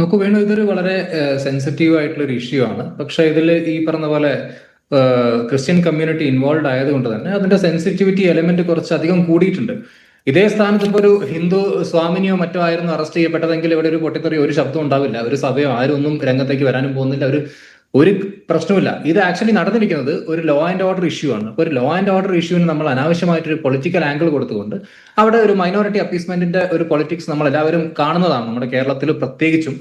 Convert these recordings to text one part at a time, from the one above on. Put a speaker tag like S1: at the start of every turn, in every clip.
S1: നോക്കൂ വേണു ഇതൊരു വളരെ സെൻസിറ്റീവ് ആയിട്ടുള്ള ഒരു ഇഷ്യൂ ആണ്. പക്ഷെ ഇതിൽ ഈ പറഞ്ഞ പോലെ ക്രിസ്ത്യൻ കമ്മ്യൂണിറ്റി ഇൻവോൾവ് ആയതുകൊണ്ട് തന്നെ അതിന്റെ സെൻസിറ്റിവിറ്റി എലമെന്റ് കുറച്ച് അധികം കൂടിയിട്ടുണ്ട്. ഇതേ സ്ഥാനത്ത് ഇപ്പോൾ ഒരു ഹിന്ദു സ്വാമിനിയോ മറ്റോ ആയിരുന്നു അറസ്റ്റ് ചെയ്യപ്പെട്ടതെങ്കിൽ ഇവിടെ ഒരു പൊട്ടിത്തെറി ഒരു ശബ്ദം ഉണ്ടാവില്ല. ഒരു സഭയോ ആരും ഒന്നും രംഗത്തേക്ക് വരാനും പോകുന്നില്ല. ഒരു ഒരു പ്രശ്നമില്ല ഇത് ആക്ച്വലി നടന്നിരിക്കുന്നത് ഒരു ലോ ആൻഡ് ഓർഡർ ഇഷ്യൂ ആണ്. അപ്പൊ ഒരു ലോ ആൻഡ് ഓർഡർ ഇഷ്യൂവിന് നമ്മൾ അനാവശ്യമായിട്ടൊരു പൊളിറ്റിക്കൽ ആംഗിൾ കൊടുത്തുകൊണ്ട് അവിടെ ഒരു മൈനോറിറ്റി അപ്പീസ്മെന്റിന്റെ ഒരു പൊളിറ്റിക്സ് നമ്മൾ എല്ലാവരും കാണുന്നതാണ് നമ്മുടെ കേരളത്തിൽ പ്രത്യേകിച്ചും.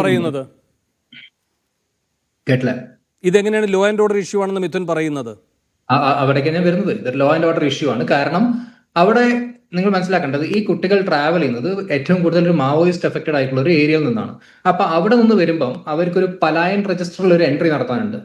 S2: പറയുന്നത്?
S1: കേട്ടില്ല.
S2: ഇതെങ്ങനെയാണ് ലോ ആൻഡ് ഓർഡർ ഇഷ്യൂ ആണെന്ന് മിഥുൻ പറയുന്നത്?
S1: അവിടേക്ക് ഞാൻ വരുന്നത്. ഇതൊരു ലോ ആൻഡ് ഓർഡർ ഇഷ്യൂ ആണ്. കാരണം അവിടെ നിങ്ങൾ മനസ്സിലാക്കേണ്ടത് ഈ കുട്ടികൾ ട്രാവൽ ചെയ്യുന്നത് ഏറ്റവും കൂടുതൽ ഒരു മാവോയിസ്റ്റ് എഫക്റ്റഡ് ആയിട്ടുള്ള ഒരു ഏരിയയിൽ നിന്നാണ്. അപ്പൊ അവിടെ നിന്ന് വരുമ്പം അവർക്കൊരു പലായൻ രജിസ്റ്ററിൽ ഒരു എൻട്രി നടത്താനുണ്ട്.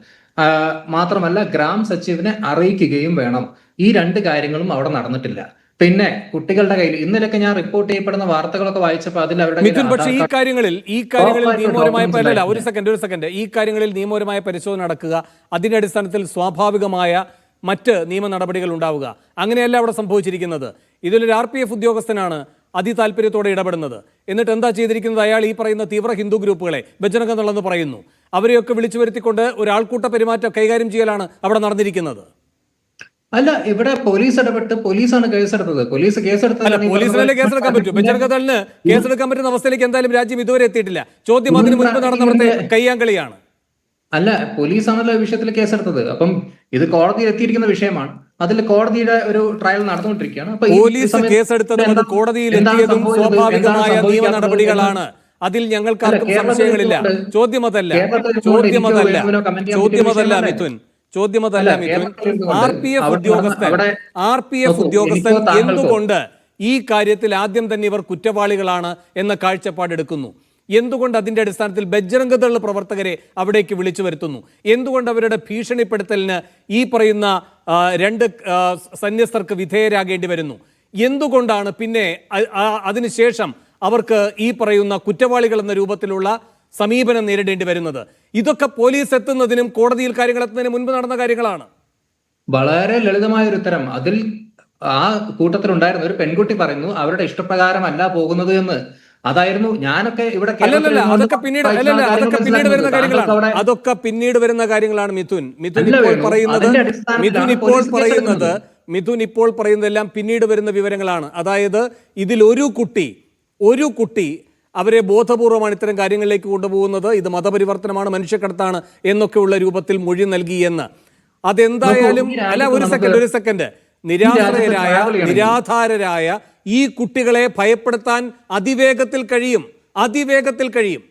S1: മാത്രമല്ല ഗ്രാം സച്ചിവിനെ അറിയിക്കുകയും വേണം. ഈ രണ്ട് കാര്യങ്ങളും അവിടെ നടന്നിട്ടില്ല. പിന്നെ കുട്ടികളുടെ കയ്യിൽ ഇന്നലെയൊക്കെ ഞാൻ റിപ്പോർട്ട് ചെയ്യപ്പെടുന്ന വാർത്തകളൊക്കെ വായിച്ചപ്പോൾ അതിൽ അവരുടെ
S2: മിഥുൻ പക്ഷേ ഈ കാര്യങ്ങളിൽ ഈ കാര്യങ്ങളിൽ നിയമപരമായ അല്ലല്ല ഒരു സെക്കൻഡ് ഒരു സെക്കൻഡ് ഈ കാര്യങ്ങളിൽ നിയമപരമായ പരിശോധന നടക്കുക അതിന്റെ അടിസ്ഥാനത്തിൽ സ്വാഭാവികമായ മറ്റ് നിയമ നടപടികൾ ഉണ്ടാവുക. അങ്ങനെയല്ല അവിടെ സംഭവിച്ചിരിക്കുന്നത്. ഇതിലൊരു ആർ പി എഫ് ഉദ്യോഗസ്ഥനാണ് അതിതാൽപര്യത്തോടെ ഇടപെടുന്നത്. എന്നിട്ട് എന്താ ചെയ്തിരിക്കുന്നത്? അയാൾ ഈ പറയുന്ന തീവ്ര ഹിന്ദു ഗ്രൂപ്പുകളെ ബജനക എന്നുള്ളതെന്ന് പറയുന്നു. അവരെയൊക്കെ വിളിച്ചു വരുത്തിക്കൊണ്ട് ഒരാൾക്കൂട്ട പെരുമാറ്റം കൈകാര്യം ചെയ്യലാണ് അവിടെ നടന്നിരിക്കുന്നത്.
S1: അല്ല ഇവിടെ പോലീസ് ഇടപെട്ട് പോലീസാണ് കേസെടുത്തത്. പോലീസ് കേസെടുത്തത്
S2: പോലീസിനല്ലേ കേസെടുക്കാൻ പറ്റും? ബജനകദളിന് കേസെടുക്കാൻ പറ്റുന്ന അവസ്ഥയിലേക്ക് എന്തായാലും രാജ്യം ഇതുവരെ എത്തിയിട്ടില്ല. ചോദ്യം അതിന് മുൻപ് നടന്ന അവിടുത്തെ കയ്യാങ്കളിയാണ്.
S1: അല്ല പോലീസാണല്ലോ ഈ വിഷയത്തിൽ കേസെടുത്തത്. അപ്പം ഇത് കോടതിയിൽ എത്തിയിരിക്കുന്ന വിഷയമാണ്. അതിൽ കോടതിയുടെ ഒരു ട്രയൽ നടന്നുകൊണ്ടിരിക്കുകയാണ്.
S2: പോലീസ് കേസെടുത്തത് കോടതിയിൽ എത്തിയതും സ്വാഭാവികമായ നിയമ നടപടികളാണ്. അതിൽ ഞങ്ങൾക്ക് ആർക്കും സംശയങ്ങളില്ല.
S1: ചോദ്യമതല്ല.
S2: ചോദ്യമതല്ല.
S1: ചോദ്യമതല്ല.
S2: മിഥുൻ.
S1: ചോദ്യമതല്ല
S2: മിഥുൻ. ആർ പി എഫ് ഉദ്യോഗസ്ഥൻ ആർ പി എഫ് ഉദ്യോഗസ്ഥൻ എന്തുകൊണ്ട് ഈ കാര്യത്തിൽ ആദ്യം തന്നെ ഇവർ കുറ്റവാളികളാണ് എന്ന കാഴ്ചപ്പാടെടുക്കുന്നു? എന്തുകൊണ്ട് അതിന്റെ അടിസ്ഥാനത്തിൽ ബജ്രംഗദൾ പ്രവർത്തകരെ അവിടേക്ക് വിളിച്ചു വരുത്തുന്നു? എന്തുകൊണ്ട് അവരുടെ ഭീഷണിപ്പെടുത്തലിന് ഈ പറയുന്ന രണ്ട് സന്യസ്തർക്ക് വിധേയരാകേണ്ടി വരുന്നു? എന്തുകൊണ്ടാണ് പിന്നെ അതിനുശേഷം അവർക്ക് ഈ പറയുന്ന കുറ്റവാളികൾ എന്ന രൂപത്തിലുള്ള സമീപനം നേരിടേണ്ടി വരുന്നത്? ഇതൊക്കെ പോലീസ് എത്തുന്നതിനും കോടതിയിൽ കാര്യങ്ങൾ എത്തുന്നതിനും മുൻപ് നടന്ന കാര്യങ്ങളാണ്.
S1: വളരെ ലളിതമായ ഒരു ഉത്തരം. അതിൽ ആ കൂട്ടത്തിലുണ്ടായിരുന്ന ഒരു പെൺകുട്ടി പറയുന്നു അവരുടെ ഇഷ്ടപ്രകാരമല്ല പോകുന്നത് എന്ന്. അതായിരുന്നു ഞാനൊക്കെ ഇവിടെ
S2: അതൊക്കെ പിന്നീട് അതൊക്കെ പിന്നീട് വരുന്ന കാര്യങ്ങളാണ്. അതൊക്കെ പിന്നീട് വരുന്ന കാര്യങ്ങളാണ് മിഥുൻ. മിഥുൻ ഇപ്പോൾ പറയുന്നത് മിഥുൻ ഇപ്പോൾ പറയുന്നത്. മിഥുൻ ഇപ്പോൾ പറയുന്നതെല്ലാം പിന്നീട് വരുന്ന വിവരങ്ങളാണ്. അതായത് ഇതിൽ ഒരു കുട്ടി ഒരു കുട്ടി അവരെ ബോധപൂർവമാണ് ഇത്തരം കാര്യങ്ങളിലേക്ക് കൊണ്ടുപോകുന്നത്. ഇത് മതപരിവർത്തനമാണ് മനുഷ്യക്കടത്താണ് എന്നൊക്കെയുള്ള രൂപത്തിൽ മൊഴി നൽകി എന്ന് അതെന്തായാലും അല്ല ഒരു സെക്കൻഡ് ഒരു സെക്കൻഡ്.
S1: നിരാധാരരായ
S2: നിരാധാരരായ ഈ കുട്ടികളെ ഭയപ്പെടുത്താൻ അതിവേഗത്തിൽ കഴിയും. അതിവേഗത്തിൽ കഴിയും.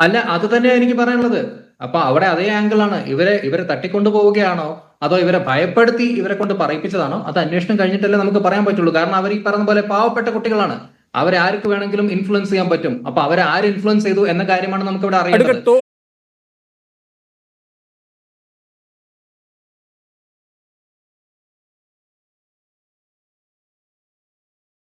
S1: അല്ല അത് തന്നെയാണ് എനിക്ക് പറയാനുള്ളത്. അപ്പൊ അവിടെ അതേ ആംഗിൾ ആണ് ഇവരെ ഇവരെ തട്ടിക്കൊണ്ടു പോവുകയാണോ? അതോ ഇവരെ ഭയപ്പെടുത്തി ഇവരെ കൊണ്ട് പറയിപ്പിച്ചതാണോ? അത് അന്വേഷണം കഴിഞ്ഞിട്ടല്ലേ നമുക്ക് പറയാൻ പറ്റുള്ളൂ. കാരണം അവർ ഈ പറഞ്ഞ പോലെ പാവപ്പെട്ട കുട്ടികളാണ്. അവരെ ആർക്ക് വേണമെങ്കിലും ഇൻഫ്ലുവൻസ് ചെയ്യാൻ പറ്റും. അപ്പൊ അവരെ ആര് ഇൻഫ്ലുവൻസ് ചെയ്തു എന്ന കാര്യമാണ് നമുക്ക് ഇവിടെ അറിയേണ്ടത്.